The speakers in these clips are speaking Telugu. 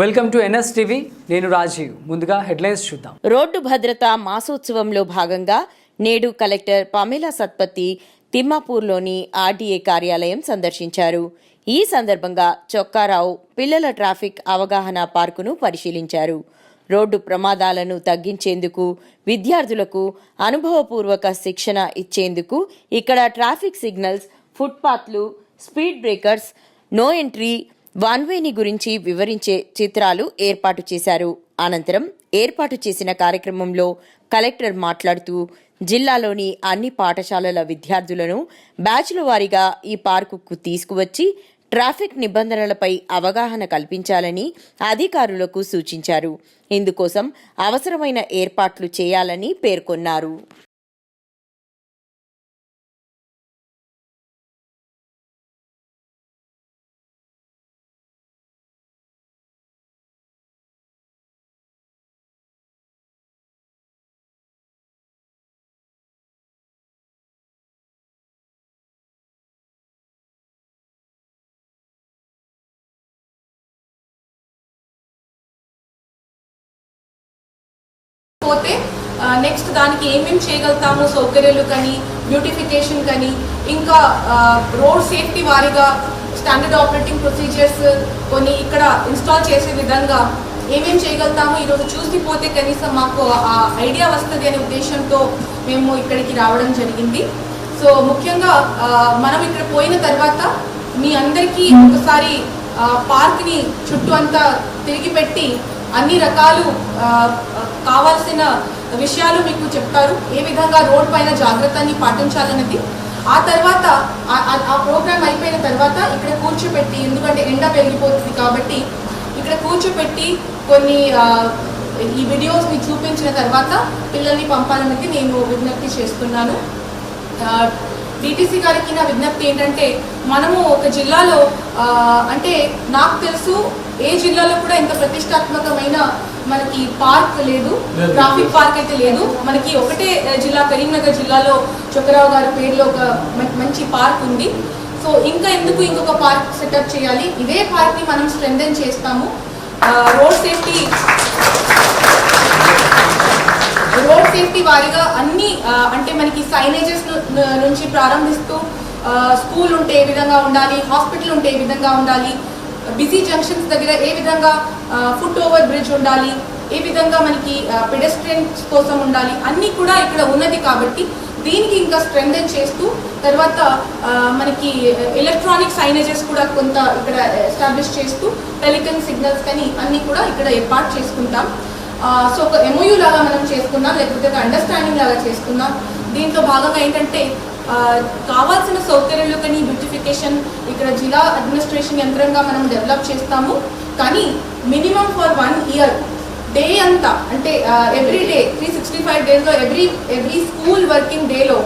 వెల్కమ్ టు ఎన్ఎస్ టీవీ నేను రాజీవ్. ముందుగా హెడ్లైన్స్ చూద్దాం. రోడ్డు భద్రత మాసోత్సవంలో భాగంగా నేడు కలెక్టర్ పమేలా సత్పతి తిమ్మాపూర్లోని ఆర్డీఏ కార్యాలయం సందర్శించారు. ఈ సందర్భంగా చొక్కారావు పిల్లల ట్రాఫిక్ అవగాహన పార్కును పరిశీలించారు. రోడ్డు ప్రమాదాలను తగ్గించేందుకు విద్యార్థులకు అనుభవపూర్వక శిక్షణ ఇచ్చేందుకు ఇక్కడ ట్రాఫిక్ సిగ్నల్స్ ఫుట్పాత్లు స్పీడ్ బ్రేకర్స్ నో ఎంట్రీ వాన్వేని గురించి వివరించే చిత్రాలు ఏర్పాటు చేశారు. అనంతరం ఏర్పాటు చేసిన కార్యక్రమంలో కలెక్టర్ మాట్లాడుతూ జిల్లాలోని అన్ని పాఠశాలల విద్యార్థులను బ్యాచ్ల వారీగా ఈ పార్కుకు తీసుకువచ్చి ట్రాఫిక్ నిబంధనలపై అవగాహన కల్పించాలని అధికారులకు సూచించారు. ఇందుకోసం అవసరమైన ఏర్పాట్లు చేయాలని పేర్కొన్నారు. పోతే నెక్స్ట్ దానికి ఏమేమి చేయగలుగుతాము సౌకర్యాలు కానీ బ్యూటిఫికేషన్ కానీ ఇంకా రోడ్ సేఫ్టీ వారీగా స్టాండర్డ్ ఆపరేటింగ్ ప్రొసీజర్స్ కొన్ని ఇక్కడ ఇన్స్టాల్ చేసే విధంగా ఏమేమి చేయగలుగుతాము ఈరోజు చూసి పోతే కనీసం మాకు ఆ ఐడియా వస్తుంది అనే ఉద్దేశంతో మేము ఇక్కడికి రావడం జరిగింది. సో ముఖ్యంగా మనం ఇక్కడ పోయిన తర్వాత మీ అందరికీ ఒకసారి పార్క్ని చుట్టూ అంతా తిరిగి పెట్టి అన్ని రకాలు కావాల్సిన విషయాలు మీకు చెప్తారు. ఏ విధంగా రోడ్ పైన జాగ్రత్తని పాటించాలన్నది. ఆ తర్వాత ఆ- ప్రోగ్రామ్ అయిపోయిన తర్వాత ఇక్కడ కూర్చోపెట్టి ఎందుకంటే ఎండ పెరిగిపోతుంది కాబట్టి ఇక్కడ కూర్చోపెట్టి కొన్ని ఈ వీడియోస్ని చూపించిన తర్వాత పిల్లల్ని పంపాలన్నది నేను విజ్ఞప్తి చేస్తున్నాను. డిటిసి గారికి నా విజ్ఞప్తి ఏంటంటే మనము ఒక జిల్లాలో అంటే నాకు తెలుసు ఏ జిల్లాలో కూడా ఇంత ప్రతిష్టాత్మకమైన మనకి పార్క్ లేదు ట్రాఫిక్ పార్క్ అయితే లేదు. మనకి ఒకటే జిల్లా కరీంనగర్ జిల్లాలో చొక్కరావు గారి పేరులో ఒక మంచి పార్క్ ఉంది. సో ఇంకా ఎందుకు ఇంకొక పార్క్ సెటప్ చేయాలి? ఇదే పార్క్ని మనం స్ట్రెంథెన్ చేస్తాము. రోడ్ సేఫ్టీ రోడ్ సేఫ్టీ వారిగా అన్ని అంటే మనకి సైనేజెస్ నుంచి ప్రారంభిస్తూ స్కూల్ ఉంటే ఏ విధంగా ఉండాలి హాస్పిటల్ ఉంటే ఏ విధంగా ఉండాలి బిజీ జంక్షన్స్ దగ్గర ఏ విధంగా ఫుట్ ఓవర్ బ్రిడ్జ్ ఉండాలి ఏ విధంగా మనకి పెడెస్ట్రియన్స్ కోసం ఉండాలి అన్నీ కూడా ఇక్కడ ఉన్నది కాబట్టి దీనికి ఇంకా స్ట్రెంగ్ చేస్తూ తర్వాత మనకి ఎలక్ట్రానిక్ సైనేజెస్ కూడా కొంత ఇక్కడ ఎస్టాబ్లిష్ చేస్తూ టెలికన్ సిగ్నల్స్ కానీ అన్నీ కూడా ఇక్కడ ఏర్పాటు చేసుకుంటాం. సో ఒక ఎంఓయూ లాగా మనం చేసుకుందాం లేకపోతే ఒక అండర్స్టాండింగ్ లాగా చేసుకుందాం దీంట్లో భాగంగా ఏంటంటే కావాల్సిన సౌకర్యాలు కానీ బ్యూటిఫికేషన్ ఇక్కడ జిల్లా అడ్మినిస్ట్రేషన్ యంత్రంగా మనం డెవలప్ చేస్తాము. కానీ minimum for one year day అంతా అంటే every day three sixty five డేస్లో ఎవ్రీ ఎవ్రీ స్కూల్ వర్కింగ్ డేలో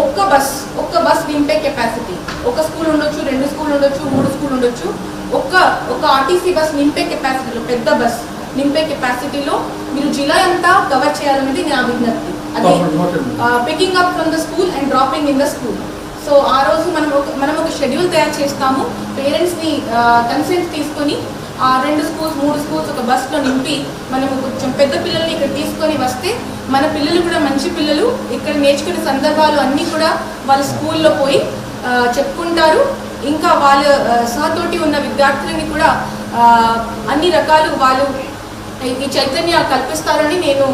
ఒక్క బస్ ఒక్క బస్ నింపే కెపాసిటీ ఒక స్కూల్ ఉండొచ్చు రెండు స్కూల్ ఉండొచ్చు మూడు స్కూల్ ఉండొచ్చు. ఒక్క ఒక ఆర్టీసీ బస్ నింపే కెపాసిటీలో పెద్ద బస్ నింపే కెపాసిటీలో మీరు జిల్లా అంతా కవర్ చేయాలనేది నా విజ్ఞప్తి. అది picking up from the school and dropping in the school so ఆ రోజు మనం ఒక మనం ఒక షెడ్యూల్ తయారు చేస్తాము. పేరెంట్స్ని కన్సెంట్ తీసుకొని ఆ రెండు స్కూల్స్ మూడు స్కూల్స్ ఒక బస్లో నింపి మనము కొంచెం పెద్ద పిల్లల్ని ఇక్కడ తీసుకొని వస్తే మన పిల్లలు కూడా మంచి పిల్లలు ఇక్కడ నేర్చుకునే సందర్భాలు అన్నీ కూడా వాళ్ళ స్కూల్లో పోయి చెప్పుకుంటారు. ఇంకా వాళ్ళ సహతోటి ఉన్న విద్యార్థులని కూడా అన్ని రకాలు వాళ్ళు ఈ చైతన్య కల్పిస్తారని నేను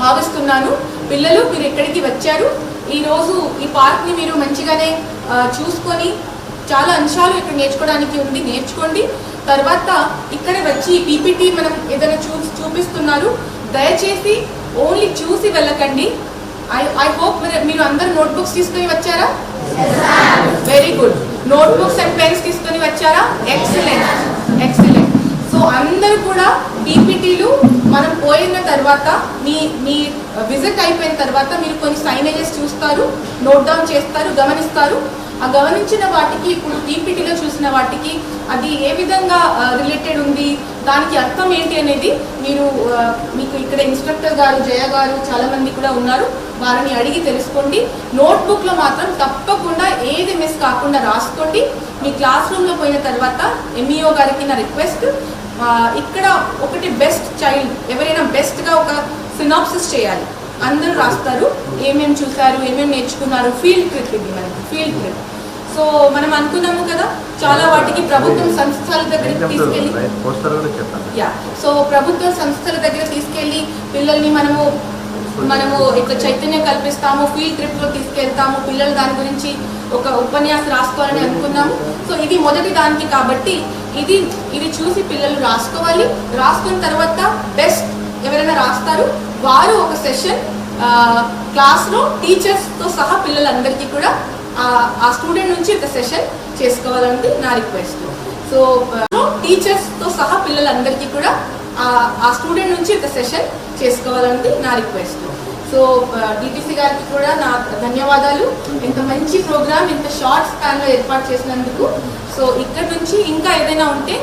భావిస్తున్నాను. పిల్లలు మీరు ఎక్కడికి వచ్చారు? ఈరోజు ఈ పార్క్ని మీరు మంచిగానే చూసుకొని చాలా అంశాలు ఇక్కడ నేర్చుకోవడానికి ఉంది. నేర్చుకోండి. తర్వాత ఇక్కడ వచ్చి పీపీటీ మనం ఏదైనా చూ చూపిస్తున్నారు. దయచేసి ఓన్లీ చూసి వెళ్ళకండి. ఐ ఐ హోప్ మీరు అందరు నోట్బుక్స్ తీసుకొని వచ్చారా? Very good notebooks and pens తీసుకొని వచ్చారా? ఎక్సలెంట్ అందరూ కూడా పీపీటీలు మనం పోయిన తర్వాత మీ మీ విజిట్ అయిపోయిన తర్వాత మీరు కొన్ని సైనేజెస్ చూస్తారు నోట్ డౌన్ చేస్తారు గమనిస్తారు. ఆ గమనించిన వాటికి ఇప్పుడు పీపీటీలో చూసిన వాటికి అది ఏ విధంగా రిలేటెడ్ ఉంది దానికి అర్థం ఏంటి అనేది మీరు మీకు ఇక్కడ ఇన్స్ట్రక్టర్ గారు జయ గారు చాలా మంది కూడా ఉన్నారు. వారిని అడిగి తెలుసుకోండి. నోట్బుక్లో మాత్రం తప్పకుండా ఏది మిస్ కాకుండా రాసుకోండి. మీ క్లాస్ రూమ్లో పోయిన తర్వాత ఎంఈఓ గారికి నా రిక్వెస్ట్ ఇక్కడ ఒకటి బెస్ట్ చైల్డ్ ఎవరైనా బెస్ట్గా ఒక సినాప్సిస్ చేయాలి. అందరూ రాస్తారు ఏమేమి చూసారు ఏమేమి నేర్చుకున్నారు ఫీల్డ్ ట్రిప్ ఇది మనకి ఫీల్డ్ ట్రిప్ సో మనం అనుకున్నాము కదా చాలా వాటికి ప్రభుత్వం సంస్థల దగ్గరికి తీసుకెళ్ళి యా సో ప్రభుత్వ సంస్థల దగ్గర తీసుకెళ్ళి పిల్లల్ని మనము మనము ఇట్లా చైతన్యం కల్పిస్తాము ఫీల్డ్ ట్రిప్లో తీసుకెళ్తాము పిల్లలు దాని గురించి ఒక ఉపన్యాసం రాసుకోవాలని అనుకున్నాము సో ఇది మొదటి దానికి కాబట్టి ఇది ఇది చూసి పిల్లలు రాసుకోవాలి. రాసుకున్న తర్వాత బెస్ట్ ఎవరైనా రాస్తారు. వారు ఒక సెషన్ క్లాస్లో టీచర్స్తో సహా పిల్లలందరికీ కూడా ఆ- స్టూడెంట్ నుంచి ఒక సెషన్ చేసుకోవాలన్నది నా రిక్వెస్ట్ సో టీచర్స్తో సహా పిల్లలందరికీ కూడా ఆ- ఆ స్టూడెంట్ నుంచి ఒక సెషన్ చేసుకోవాలన్నది నా రిక్వెస్ట్ సో డిటిసి గారికి కూడా నా ధన్యవాదాలు. ఇంత మంచి ప్రోగ్రామ్ ఇంత షార్ట్ స్పాన్లో ఏర్పాటు చేసినందుకు. సో ఇక్కడ నుంచి ఇంకా ఏదైనా ఉంటే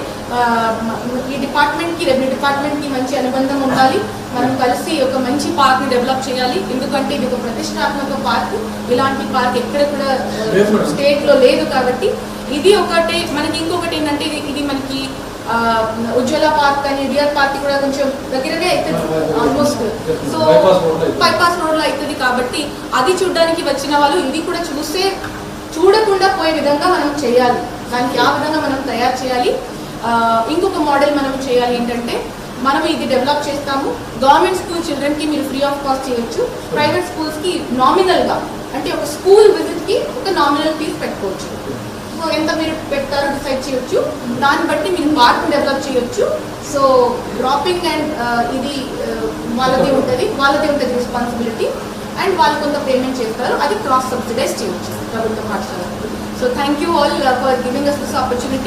ఈ డిపార్ట్మెంట్కి రెవెన్యూ డిపార్ట్మెంట్కి మంచి అనుబంధం ఉండాలి. మనం కలిసి ఒక మంచి పార్క్ని డెవలప్ చేయాలి. ఎందుకంటే ఇది ఒక ప్రతిష్టాత్మక పార్క్. ఇలాంటి పార్క్ ఎక్కడ కూడా స్టేట్లో లేదు కాబట్టి ఇది ఒకటి. మనకి ఇంకొకటి ఏంటంటే ఇది ఇది మనకి ఉజ్వల పార్క్ అని డియర్ పార్క్ కూడా కొంచెం దగ్గరగా అవుతుంది ఆల్మోస్ట్ సో బైపాస్ రోడ్లో అవుతుంది కాబట్టి అది చూడడానికి వచ్చిన వాళ్ళు ఇది కూడా చూసే చూడకుండా పోయే విధంగా మనం చేయాలి. దానికి ఆ విధంగా మనం తయారు చేయాలి. ఇంకొక మోడల్ మనం చేయాలి ఏంటంటే మనం ఇది డెవలప్ చేస్తాము. గవర్నమెంట్ స్కూల్ చిల్డ్రన్కి మీరు ఫ్రీ ఆఫ్ కాస్ట్ చేయొచ్చు. ప్రైవేట్ స్కూల్స్కి నామినల్గా అంటే ఒక స్కూల్ విజిట్కి ఒక నామినల్ ఫీజ్ పెట్టుకోవచ్చు. సో ఎంత మీరు పెడతారో డిసైడ్ చేయొచ్చు. దాన్ని బట్టి మీరు పార్క్ డెవలప్ చేయొచ్చు. సో డ్రాపింగ్ అండ్ ఇది uh, వాళ్ళదే ఉంటుంది. వాళ్ళదే ఉంటుంది రెస్పాన్సిబిలిటీ అండ్ వాళ్ళు కొంత పేమెంట్ చేస్తారు. అది క్రాస్ సబ్సిడైజ్ చేయొచ్చు. ప్రభుత్వ పాఠశాల. So thank you all for giving us this opportunity